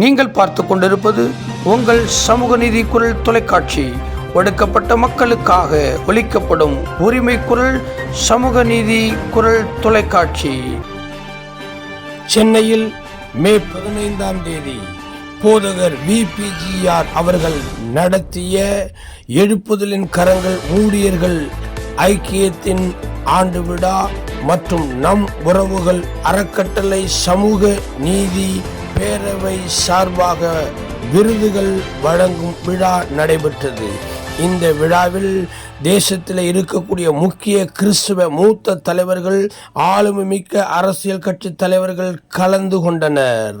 நீங்கள் பார்த்து கொண்டிருப்பது உங்கள் சமூக நீதி குரல் தொலைக்காட்சி. ஒடுக்கப்பட்ட மக்களுக்காக ஒலிக்கப்படும் உரிமை குரல் சமூக நீதி குரல் தொலைக்காட்சி. சென்னையில் மே பதினைந்தாம் தேதி போதகர் விபிஜிஆர் அவர்கள் நடத்திய எழுப்புதலின் கரங்கள் ஊழியர்கள் ஐக்கியத்தின் ஆண்டு விழா மற்றும் நம் உறவுகள் அறக்கட்டளை சமூக நீதி பேரவை சார்பாக விருதுகள் வழங்கும் விழா நடைபெற்றது. இந்த விழாவில் தேசத்தில் இருக்கக்கூடிய முக்கிய கிறிஸ்துவ மூத்த தலைவர்கள் ஆளுமை மிக்க அரசியல் கட்சி தலைவர்கள் கலந்து கொண்டனர்.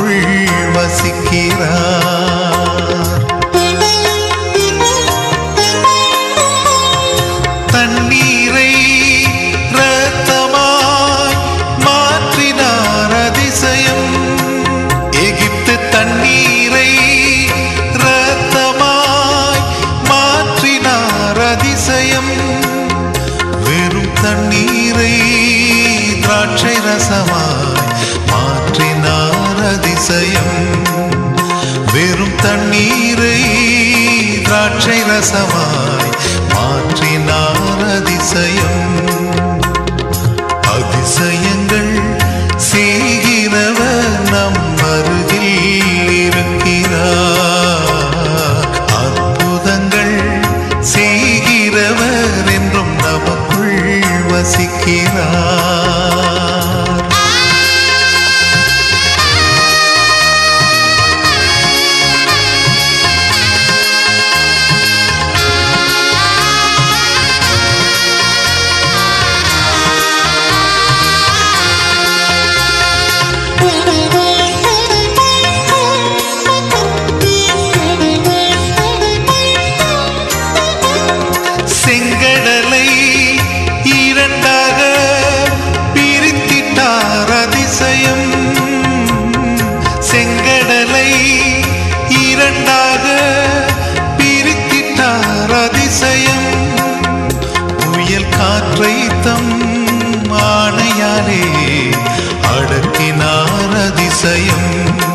இருக்கிறார் தண்ணீரை ரத்தமாய் மாற்றினார் அதிசயம். எகிப்து தண்ணீரை ரத்தமாய் மாற்றினார் அதிசயம். வெறும் தண்ணீரை திராட்சை ரசமாய் திராட்சை ரசமாய் மாற்றினார் அதிசயம் அதிசயங்கள் செய்கிறவர் நம் அருகில் இருக்கிறார். அற்புதங்கள் செய்கிறவர் என்றும் நமக்குள் வசிக்கிறார். ஆணையாலே அடக்கினார் அதிசயம்.